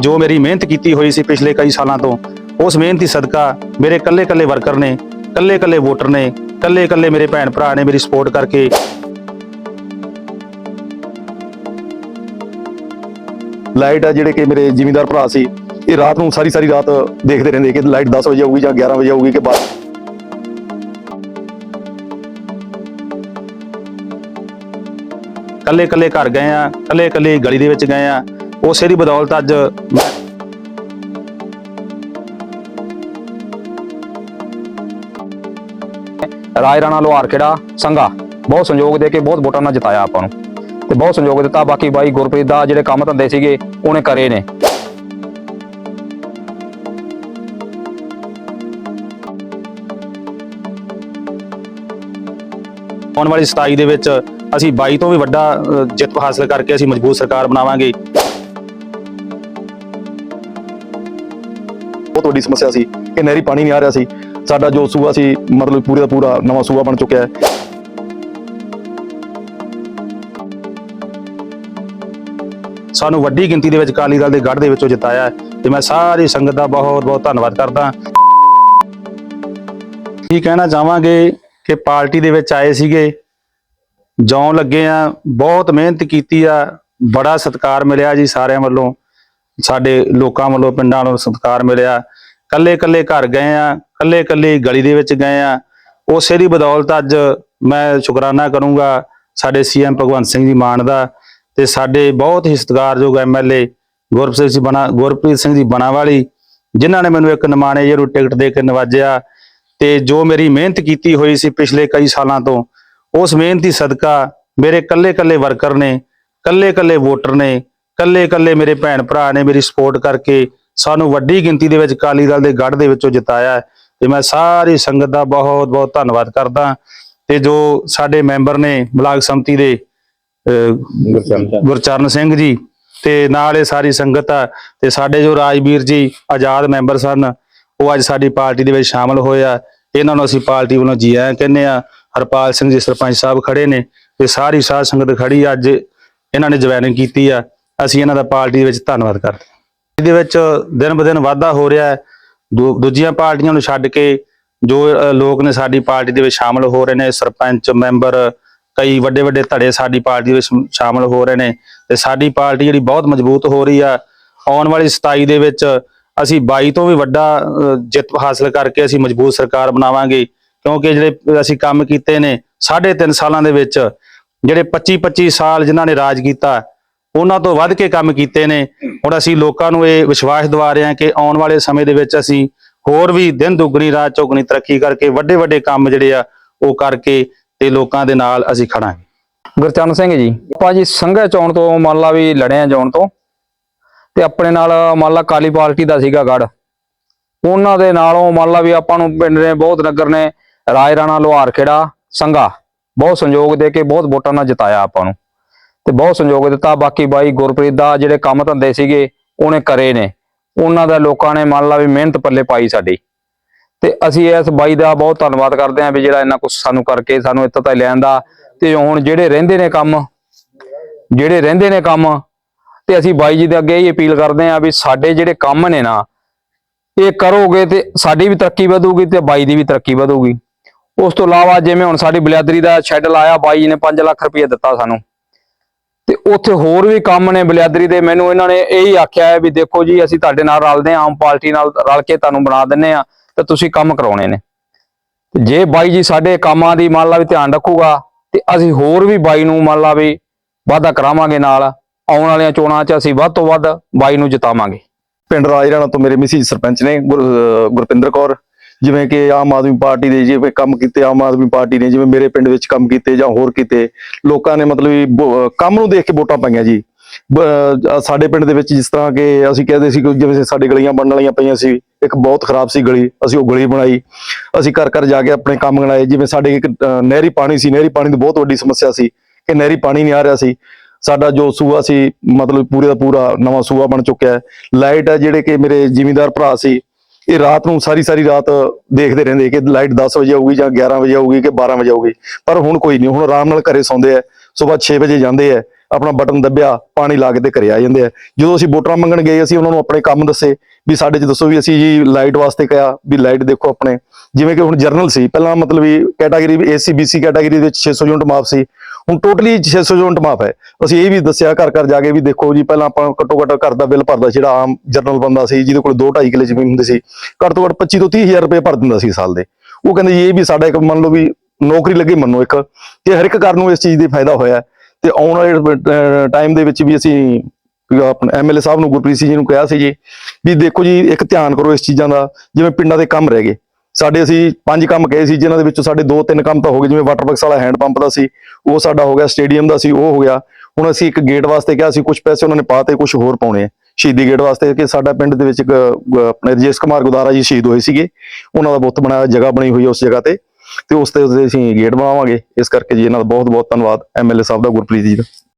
ਜੋ ਮੇਰੀ ਮਿਹਨਤ ਕੀਤੀ ਹੋਈ ਸੀ ਪਿਛਲੇ ਕਈ ਸਾਲਾਂ ਤੋਂ, ਉਸ ਮਿਹਨਤ ਦੀ ਸਦਕਾ ਮੇਰੇ ਕੱਲੇ ਕੱਲੇ ਵਰਕਰ ਨੇ ਕੱਲੇ ਕੱਲੇ ਵੋਟਰ ਨੇ ਕੱਲੇ ਕੱਲੇ ਮੇਰੇ ਭੈਣ ਭਰਾ ਨੇ ਮੇਰੀ ਸਪੋਰਟ ਕਰਕੇ ਲਾਈਟ ਆ ਜਿਹੜੇ ਕਿ ਮੇਰੇ ਜ਼ਿਮੀਂਦਾਰ ਭਰਾ ਸੀ, ਇਹ ਰਾਤ ਨੂੰ ਸਾਰੀ ਸਾਰੀ ਰਾਤ ਦੇਖਦੇ ਰਹਿੰਦੇ ਕਿ ਲਾਈਟ 10 ਵਜੇ ਆਊਗੀ ਜਾਂ 11 ਵਜੇ ਆਊਗੀ ਕਿ ਬਾਅਦ। ਕੱਲੇ ਕੱਲੇ ਘਰ ਗਏ ਆ ਕੱਲੇ ਕੱਲੇ ਗਲੀ ਦੇ ਵਿੱਚ ਗਏ ਆ ਉਸੇ ਦੀ ਬਦੌਲਤ ਅੱਜ ਮੈਂ ਰਾਜ ਰਾਣਾ ਲੋਹਾਰ ਕਿਹੜਾ ਸੰਘਾ। ਬਹੁਤ ਸੰਯੋਗ ਦੇ ਕੇ ਬਹੁਤ ਵੋਟਾਂ ਨਾਲ ਜਿਤਾਇਆ ਆਪਾਂ ਨੂੰ। ਤੇ ਬਹੁਤ ਸੰਯੋਗ ਦਿੱਤਾ। ਬਾਕੀ ਬਾਈ ਗੁਰਪ੍ਰੀਤ ਦਾ ਜਿਹੜੇ ਕੰਮ ਧੰਦੇ ਸੀਗੇ, ਉਹਨੇ ਕਰੇ ਨੇ। ਆਉਣ ਵਾਲੀ 27 ਦੇ ਵਿੱਚ ਅਸੀਂ 22 ਤੋਂ ਵੀ ਵੱਡਾ ਜਿੱਤ ਹਾਸਲ ਕਰਕੇ ਅਸੀਂ ਮਜ਼ਬੂਤ ਸਰਕਾਰ ਬਣਾਵਾਂਗੇ। ਵੱਡੀ ਸਮੱਸਿਆ ਸੀ ਕਿ ਨਹਿਰੀ ਪਾਣੀ ਨਹੀਂ ਆ ਰਿਹਾ ਸੀ, ਸਾਡਾ ਜੋ ਸੂਆ ਸੀ, ਮਤਲਬ ਪੂਰੇ ਦਾ ਪੂਰਾ ਨਵਾਂ ਸੂਆ ਬਣ ਚੁੱਕਿਆ ਹੈ। ਸਾਨੂੰ ਵੱਡੀ ਗਿਣਤੀ ਦੇ ਵਿੱਚ ਅਕਾਲੀ ਦਲ ਦੇ ਗੜ੍ਹ ਦੇ ਵਿੱਚੋਂ ਜਿਤਾਇਆ ਤੇ ਮੈਂ ਸਾਰੀ ਸੰਗਤ ਦਾ ਬਹੁਤ ਬਹੁਤ ਧੰਨਵਾਦ ਕਰਦਾ ਕੀ ਕਹਿਣਾ ਚਾਹਾਂਗੇ ਕਿ ਪਾਰਟੀ ਦੇ ਵਿੱਚ ਆਏ ਸੀਗੇ ਜੌਂ ਲੱਗੇ ਆ ਬਹੁਤ ਮਿਹਨਤ ਕੀਤੀ ਆ, ਬੜਾ ਸਤਿਕਾਰ ਮਿਲਿਆ ਜੀ ਸਾਰਿਆਂ ਵੱਲੋਂ। ਸਾਡੇ ਲੋਕਾਂ ਵੱਲੋਂ, ਪਿੰਡਾਂ ਵੱਲੋਂ ਸਤਿਕਾਰ ਮਿਲਿਆ। ਕੱਲੇ ਕੱਲੇ ਘਰ ਗਏ ਆ ਕੱਲੇ ਕੱਲੇ ਗਲੀ ਦੇ ਵਿੱਚ ਗਏ ਆ। ਉਸੇ ਦੀ ਬਦੌਲਤ ਅੱਜ ਮੈਂ ਸ਼ੁਕਰਾਨਾ ਕਰੂੰਗਾ ਸਾਡੇ ਸੀਐਮ ਭਗਵੰਤ ਸਿੰਘ ਜੀ ਮਾਨ ਦਾ ਤੇ ਸਾਡੇ ਬਹੁਤ ਹੀ ਸਤਿਕਾਰਯੋਗ ਐਮਐਲਏ ਗੁਰਪ੍ਰੀਤ ਸਿੰਘ ਬਣਾ, ਗੁਰਪ੍ਰੀਤ ਸਿੰਘ ਜੀ ਬਣਾਵਾਲੀ, ਜਿਨ੍ਹਾਂ ਨੇ ਮੈਨੂੰ ਇੱਕ ਨਿਮਾਣੇ ਜਿਹੇ ਟਿਕਟ ਦੇ ਕੇ ਨਵਾਜਿਆ ਤੇ ਜੋ ਮੇਰੀ ਮਿਹਨਤ ਕੀਤੀ ਹੋਈ ਸੀ ਪਿਛਲੇ ਕਈ ਸਾਲਾਂ ਤੋਂ, ਉਸ ਮਿਹਨਤੀ ਸਦਕਾ ਮੇਰੇ ਕੱਲੇ ਕੱਲੇ ਵਰਕਰ ਨੇ ਕੱਲੇ ਕੱਲੇ ਵੋਟਰ ਨੇ ਕੱਲੇ ਕੱਲੇ ਮੇਰੇ ਭੈਣ ਭਰਾ ਨੇ ਮੇਰੀ ਸਪੋਰਟ ਕਰਕੇ ਸਾਨੂੰ ਵੱਡੀ ਗਿਣਤੀ ਦੇ ਵਿੱਚ ਅਕਾਲੀ ਦਲ ਦੇ ਗੜ੍ਹ ਦੇ ਵਿੱਚੋਂ ਜਿਤਾਇਆ ਤੇ ਮੈਂ ਸਾਰੀ ਸੰਗਤ ਦਾ ਬਹੁਤ ਬਹੁਤ ਧੰਨਵਾਦ ਕਰਦਾ ਤੇ ਜੋ ਸਾਡੇ ਮੈਂਬਰ ਨੇ ਬਲਾਕ ਸੰਮਤੀ ਦੇ ਗੁਰਚਰਨ ਸਿੰਘ। ਜੀ ਤੇ ਨਾਲ ਇਹ ਸਾਰੀ ਸੰਗਤ ਆ ਤੇ ਸਾਡੇ ਜੋ ਰਾਜਵੀਰ ਜੀ ਆਜ਼ਾਦ ਮੈਂਬਰ ਸਨ ਉਹ ਅੱਜ ਸਾਡੀ ਪਾਰਟੀ ਦੇ ਵਿੱਚ ਸ਼ਾਮਲ ਹੋਏ ਆ। ਇਹਨਾਂ ਨੂੰ ਅਸੀਂ ਪਾਰਟੀ ਵੱਲੋਂ ਜੀ ਆਇਆਂ ਕਹਿੰਦੇ ਆ ਹਰਪਾਲ ਸਿੰਘ ਜੀ ਸਰਪੰਚ ਸਾਹਿਬ ਖੜੇ ਨੇ ਤੇ ਸਾਰੀ ਸਾਧ ਸੰਗਤ ਖੜੀ ਅੱਜ ਇਹਨਾਂ ਨੇ ਜੁਆਇਨਿੰਗ ਕੀਤੀ ਆ। ਅਸੀਂ ਇਹਨਾਂ ਦਾ ਪਾਰਟੀ ਦੇ ਵਿੱਚ ਧੰਨਵਾਦ ਕਰਦੇ ਹਾਂ। ਇਹਦੇ ਵਿੱਚ ਦਿਨ ਬ ਦਿਨ ਵਾਧਾ ਹੋ ਰਿਹਾ ਹੈ। ਦੂ- ਦੂਜੀਆਂ ਪਾਰਟੀਆਂ ਨੂੰ ਛੱਡ ਕੇ ਜੋ ਲੋਕ ਨੇ ਸਾਡੀ ਪਾਰਟੀ ਦੇ ਵਿੱਚ ਸ਼ਾਮਲ ਹੋ ਰਹੇ ਨੇ, ਸਰਪੰਚ, ਮੈਂਬਰ, ਕਈ ਵੱਡੇ ਵੱਡੇ ਧੜੇ ਸਾਡੀ ਪਾਰਟੀ ਵਿੱਚ ਸ਼ਮ- ਸ਼ਾਮਲ ਹੋ ਰਹੇ ਨੇ ਤੇ ਸਾਡੀ ਪਾਰਟੀ ਜਿਹੜੀ ਬਹੁਤ ਮਜ਼ਬੂਤ ਹੋ ਰਹੀ ਆ। ਆਉਣ ਵਾਲੀ 27 ਦੇ ਵਿੱਚ ਅਸੀਂ 22 ਤੋਂ ਵੀ ਵੱਡਾ ਜਿੱਤ ਹਾਸਲ ਕਰਕੇ ਅਸੀਂ ਮਜ਼ਬੂਤ ਸਰਕਾਰ ਬਣਾਵਾਂਗੇ। ਕਿਉਂਕਿ ਜਿਹੜੇ ਅਸੀਂ ਕੰਮ ਕੀਤੇ ਨੇ, ਸਾਢੇ ਤਿੰਨ ਸਾਲਾਂ ਦੇ ਵਿੱਚ, ਜਿਹੜੇ 25 25 ਸਾਲ ਜਿਨ੍ਹਾਂ ਨੇ ਰਾਜ ਕੀਤਾ ਉਹਨਾਂ ਤੋਂ ਵੱਧ ਕੇ ਕੰਮ ਕੀਤੇ ਨੇ। ਹੁਣ ਅਸੀਂ ਲੋਕਾਂ ਨੂੰ ਇਹ ਵਿਸ਼ਵਾਸ ਦਿਵਾ ਰਹੇ ਹਾਂ ਕਿ ਆਉਣ ਵਾਲੇ ਸਮੇਂ ਦੇ ਵਿੱਚ ਅਸੀਂ ਹੋਰ ਵੀ ਦਿਨ ਦੁੱਗਣੀ, ਰਾਤ ਚੌਗਣੀ ਤਰੱਕੀ ਕਰਕੇ ਵੱਡੇ ਵੱਡੇ ਕੰਮ ਜਿਹੜੇ ਆ, ਉਹ ਕਰਕੇ ਤੇ ਲੋਕਾਂ ਦੇ ਨਾਲ ਅਸੀਂ ਖੜਾਂਗੇ ਗੁਰਚਰਨ ਸਿੰਘ ਜੀ ਭਾਜੀ ਸੰਘਾ ਚੌਣ ਤੋਂ ਮੰਨ ਲਾ ਵੀ ਲੜਿਆ ਜਾਣ ਤੋਂ ਤੇ ਆਪਣੇ ਨਾਲ ਮੰਨ ਲਾ ਕਾਲੀ ਪਾਰਟੀ ਦਾ ਸੀਗਾ ਗੜ। ਉਹਨਾਂ ਦੇ ਨਾਲੋਂ ਮੰਨ ਲਾ ਵੀ ਆਪਾਂ ਨੂੰ ਪਿੰਡ ਨੇ ਬਹੁਤ ਨਗਰ ਨੇ ਰਾਏ ਰਾਣਾ ਲੋਹਾਰ ਖੇੜਾ, ਸੰਘਾ, ਬਹੁਤ ਸੰਯੋਗ ਦੇ ਕੇ ਬਹੁਤ ਵੋਟਾਂ ਨਾਲ ਜਿਤਾਇਆ ਆਪਾਂ ਨੂੰ। ਤੇ ਬਹੁਤ ਸੰਯੋਗ ਦਿੱਤਾ। ਬਾਕੀ ਬਾਈ ਗੁਰਪ੍ਰੀਤ ਦਾ ਜਿਹੜੇ ਕੰਮ ਧੰਦੇ ਸੀਗੇ, ਉਹਨੇ ਕਰੇ ਨੇ। ਉਹਨਾਂ ਦਾ ਲੋਕਾਂ ਨੇ ਮੰਨ ਲਾ ਵੀ ਮਿਹਨਤ ਪੱਲੇ ਪਾਈ ਸਾਡੀ। ਤੇ ਅਸੀਂ ਇਸ ਬਾਈ ਦਾ ਬਹੁਤ ਧੰਨਵਾਦ ਕਰਦੇ ਹਾਂ ਵੀ ਜਿਹੜਾ ਇੰਨਾ ਕੁਝ ਸਾਨੂੰ ਕਰਕੇ ਸਾਨੂੰ ਇੱਥੇ ਤੱਕ ਲੈਣ ਦਾ। ਤੇ ਹੁਣ ਜਿਹੜੇ ਰਹਿੰਦੇ ਨੇ ਕੰਮ, ਜਿਹੜੇ ਰਹਿੰਦੇ ਨੇ ਕੰਮ, ਤੇ ਅਸੀਂ ਬਾਈ ਜੀ ਦੇ ਅੱਗੇ ਇਹ ਅਪੀਲ ਕਰਦੇ ਹਾਂ ਵੀ ਸਾਡੇ ਜਿਹੜੇ ਕੰਮ ਨੇ ਨਾ, ਇਹ ਕਰੋਗੇ ਤੇ ਸਾਡੀ ਵੀ ਤਰੱਕੀ ਵਧੂਗੀ ਤੇ ਬਾਈ ਦੀ ਵੀ ਤਰੱਕੀ ਵਧੂਗੀ। ਉਸ ਤੋਂ ਇਲਾਵਾ ਜਿਵੇਂ ਹੁਣ ਸਾਡੀ ਬਲਿਆਦਰੀ ਦਾ ਸ਼ੈੱਡ ਲਾਇਆ, ਬਾਈ ਜੀ ਨੇ 5 ਲੱਖ ਰੁਪਏ ਦਿੱਤਾ ਸਾਨੂੰ। ਤੇ ਉੱਥੇ ਹੋਰ ਵੀ ਕੰਮ ਨੇ ਬਲਿਆਦਰੀ ਦੇ। ਮੈਨੂੰ ਇਹਨਾਂ ਨੇ ਇਹੀ ਆਖਿਆ ਹੈ ਵੀ ਦੇਖੋ ਜੀ, ਅਸੀਂ ਤੁਹਾਡੇ ਨਾਲ ਰਲਦੇ ਹਾਂ, ਆਮ ਪਾਰਟੀ ਨਾਲ ਰਲ ਕੇ ਤੁਹਾਨੂੰ ਬਣਾ ਦਿੰਨੇ ਆ ਤੇ ਤੁਸੀਂ ਕੰਮ ਕਰਾਉਣੇ ਨੇ। ਜੇ ਬਾਈ ਜੀ ਸਾਡੇ ਕੰਮਾਂ ਦੀ ਮੰਨ ਲਾ ਵੀ ਧਿਆਨ ਰੱਖੂਗਾ, ਤੇ ਅਸੀਂ ਹੋਰ ਵੀ ਬਾਈ ਨੂੰ ਮੰਨ ਲਾ ਵੀ ਵਾਅਦਾ ਕਰਾਵਾਂਗੇ ਨਾਲ, ਆਉਣ ਵਾਲੀਆਂ ਚੋਣਾਂ 'ਚ ਅਸੀਂ ਵੱਧ ਤੋਂ ਵੱਧ ਬਾਈ ਨੂੰ ਜਿਤਾਵਾਂਗੇ। ਪਿੰਡ ਰਾਜਰਾਣਾ ਤੋਂ ਮੇਰੇ ਮਿਸਿਸ ਸਰਪੰਚ ਨੇ ਗੁਰਪਿੰਦਰ ਕੌਰ। ਜਿਵੇਂ ਕਿ ਆਮ ਆਦਮੀ ਪਾਰਟੀ ਦੇ ਜਿਵੇਂ ਕੰਮ ਕੀਤੇ, ਆਮ ਆਦਮੀ ਪਾਰਟੀ ਨੇ ਜਿਵੇਂ ਮੇਰੇ ਪਿੰਡ ਵਿੱਚ ਕੰਮ ਕੀਤੇ ਜਾਂ ਹੋਰ ਕੀਤੇ, ਲੋਕਾਂ ਨੇ ਮਤਲਬ ਵੀ ਵੋ- ਕੰਮ ਨੂੰ ਦੇਖ ਕੇ ਵੋਟਾਂ ਪਾਈਆਂ ਜੀ। ਸਾਡੇ ਪਿੰਡ ਦੇ ਵਿੱਚ ਜਿਸ ਤਰ੍ਹਾਂ ਕਿ ਅਸੀਂ ਕਹਿੰਦੇ ਸੀ ਕਿ ਜਿਵੇਂ ਸਾਡੇ ਗਲੀਆਂ ਬਣਨ ਵਾਲੀਆਂ ਪਈਆਂ ਸੀ, ਇੱਕ ਬਹੁਤ ਖਰਾਬ ਸੀ ਗਲੀ, ਅਸੀਂ ਉਹ ਗਲੀ ਬਣਾਈ। ਅਸੀਂ ਘਰ ਘਰ ਜਾ ਕੇ ਆਪਣੇ ਕੰਮ ਗਣਾਏ, ਜਿਵੇਂ ਸਾਡੇ ਇੱਕ ਨਹਿਰੀ ਪਾਣੀ ਸੀ, ਨਹਿਰੀ ਪਾਣੀ ਦੀ ਬਹੁਤ ਵੱਡੀ ਸਮੱਸਿਆ ਸੀ ਕਿ ਨਹਿਰੀ ਪਾਣੀ ਨਹੀਂ ਆ ਰਿਹਾ ਸੀ। ਸਾਡਾ ਜੋ ਸੂਆ ਸੀ, ਮਤਲਬ ਪੂਰੇ ਦਾ ਪੂਰਾ ਨਵਾਂ ਸੂਆ ਬਣ ਚੁੱਕਿਆ ਹੈ। ਲਾਈਟ ਹੈ ਜਿਹੜੇ ਕਿ ਮੇਰੇ ਜ਼ਿਮੀਂਦਾਰ ਭਰਾ ਸੀ ਇਹ ਰਾਤ ਨੂੰ ਸਾਰੀ ਸਾਰੀ ਰਾਤ ਦੇਖਦੇ ਰਹਿੰਦੇ ਕਿ ਲਾਈਟ 10 ਵਜੇ ਆਊਗੀ ਜਾਂ 11 ਵਜੇ ਆਊਗੀ ਕਿ 12 ਵਜੇ ਆਊਗੀ। ਪਰ ਹੁਣ ਕੋਈ ਨਹੀਂ, ਹੁਣ ਆਰਾਮ ਨਾਲ ਘਰੇ ਸੌਂਦੇ ਆ, ਸਵੇਰ 6 ਵਜੇ ਜਾਂਦੇ ਆ, ਆਪਣਾ ਬਟਨ ਦੱਬਿਆ, ਪਾਣੀ ਲਾ ਕੇ ਤੇ ਘਰੇ ਆ ਜਾਂਦੇ ਆ। ਜਦੋਂ ਅਸੀਂ ਵੋਟਰਾਂ ਮੰਗਣ ਗਏ, ਅਸੀਂ ਉਹਨਾਂ ਨੂੰ ਆਪਣੇ ਕੰਮ ਦੱਸੇ ਵੀ ਸਾਡੇ ਚ ਦੱਸੋ ਵੀ ਅਸੀਂ ਜੀ ਲਾਈਟ ਵਾਸਤੇ ਕਿਹਾ ਵੀ ਲਾਈਟ ਦੇਖੋ ਆਪਣੇ। ਜਿਵੇਂ ਕਿ ਹੁਣ ਜਰਨਲ ਸੀ, ਪਹਿਲਾਂ ਮਤਲਬ ਵੀ ਕੈਟਾਗਰੀ ਏਸੀ ਬੀਸੀ ਕੈਟਾਗਰੀ ਦੇ ਵਿੱਚ 600 ਯੂਨਿਟ ਮਾਫ ਸੀ। ਹੁਣ ਟੋਟਲੀ 600 ਯੂਨਿਟ ਮਾਫ ਹੈ। ਅਸੀਂ ਇਹ ਵੀ ਦੱਸਿਆ, ਘਰ ਘਰ ਜਾ ਕੇ ਵੀ ਦੇਖੋ ਜੀ, ਪਹਿਲਾਂ ਆਪਾਂ ਘੱਟੋ ਘੱਟ ਘਰ ਦਾ ਬਿੱਲ ਭਰਦਾ ਜਿਹੜਾ ਆਮ ਜਰਨਲ ਬੰਦਾ ਸੀ, ਜਿਹਦੇ ਕੋਲ 2.5 ਕਿੱਲੇ ਜ਼ਮੀਨ ਹੁੰਦੀ ਸੀ, ਘੱਟ ਤੋਂ ਘੱਟ 25 ਤੋਂ 30 ਹਜ਼ਾਰ ਰੁਪਏ ਭਰ ਦਿੰਦਾ ਸੀ ਸਾਲ ਦੇ। ਉਹ ਕਹਿੰਦੇ ਜੀ, ਇਹ ਵੀ ਸਾਡਾ ਇੱਕ ਮੰਨ ਲਓ ਵੀ ਨੌਕਰੀ ਲੱਗੀ ਮੰਨੋ ਇੱਕ, ਤੇ ਹਰ ਇੱਕ ਘਰ ਨੂੰ ਇਸ ਚੀਜ਼ ਦੇ ਫਾਇਦਾ ਹੋਇਆ ਤੇ ਆਉਣ ਵਾਲੇ ਟਾਈਮ ਦੇ ਵਿੱਚ ਵੀ ਅਸੀਂ ਵੀ ਆਪਣੇ ਐਮਐਲਏ ਸਾਹਿਬ ਨੂੰ ਗੁਰਪ੍ਰੀਤ ਸਿੰਘ ਜੀ ਨੂੰ ਕਿਹਾ ਸੀ ਜੀ, ਵੀ ਦੇਖੋ ਜੀ, ਇੱਕ ਧਿਆਨ ਕਰੋ ਇਸ ਚੀਜ਼ਾਂ ਦਾ, ਜਿਵੇਂ ਪਿੰਡਾਂ ਦੇ ਕੰਮ ਰਹਿ ਗਏ। ਸਾਡੇ ਅਸੀਂ ਪੰਜ ਕੰਮ ਕਹੇ ਸੀ, ਜਿਨ੍ਹਾਂ ਦੇ ਵਿੱਚੋਂ ਸਾਡੇ ਦੋ ਤਿੰਨ ਕੰਮ ਤਾਂ ਹੋ ਗਏ, ਜਿਵੇਂ ਵਾਟਰ ਬਕਸ ਵਾਲਾ ਹੈਂਡ ਪੰਪ ਦਾ ਸੀ, ਉਹ ਸਾਡਾ ਹੋ ਗਿਆ ਸਟੇਡੀਅਮ ਦਾ ਸੀ, ਉਹ ਹੋ ਗਿਆ। ਹੁਣ ਅਸੀਂ ਇੱਕ ਗੇਟ ਵਾਸਤੇ ਕਿਹਾ ਸੀ ਕੁਝ ਪੈਸੇ ਉਹਨਾਂ ਨੇ ਪਾਤੇ ਕੁਝ ਹੋਰ ਪਾਉਣੇ ਆ। ਸ਼ਹੀਦੀ ਗੇਟ ਵਾਸਤੇ ਕਿ ਸਾਡਾ ਪਿੰਡ ਦੇ ਵਿੱਚ ਇੱਕ ਆਪਣੇ ਰਜੇਸ਼ ਕੁਮਾਰ ਗੁਦਾਰਾ ਜੀ ਸ਼ਹੀਦ ਹੋਏ ਸੀਗੇ। ਉਹਨਾਂ ਦਾ ਬੁੱਤ ਬਣਾਇਆ, ਜਗ੍ਹਾ ਬਣੀ ਹੋਈ ਹੈ ਉਸ ਜਗ੍ਹਾ ਤੇ। ਤੇ ਉਸ ਤੇ ਅਸੀਂ ਗੇਟ ਬਣਾਵਾਂਗੇ। ਇਸ ਕਰਕੇ ਜੀ ਇਹਨਾਂ ਦਾ ਬਹੁਤ ਬਹੁਤ ਧੰਨਵਾਦ ਐਮਐਲਏ ਸਾਹਿਬ ਦਾ, ਗੁਰਪ੍ਰੀਤ ਜੀ ਦਾ।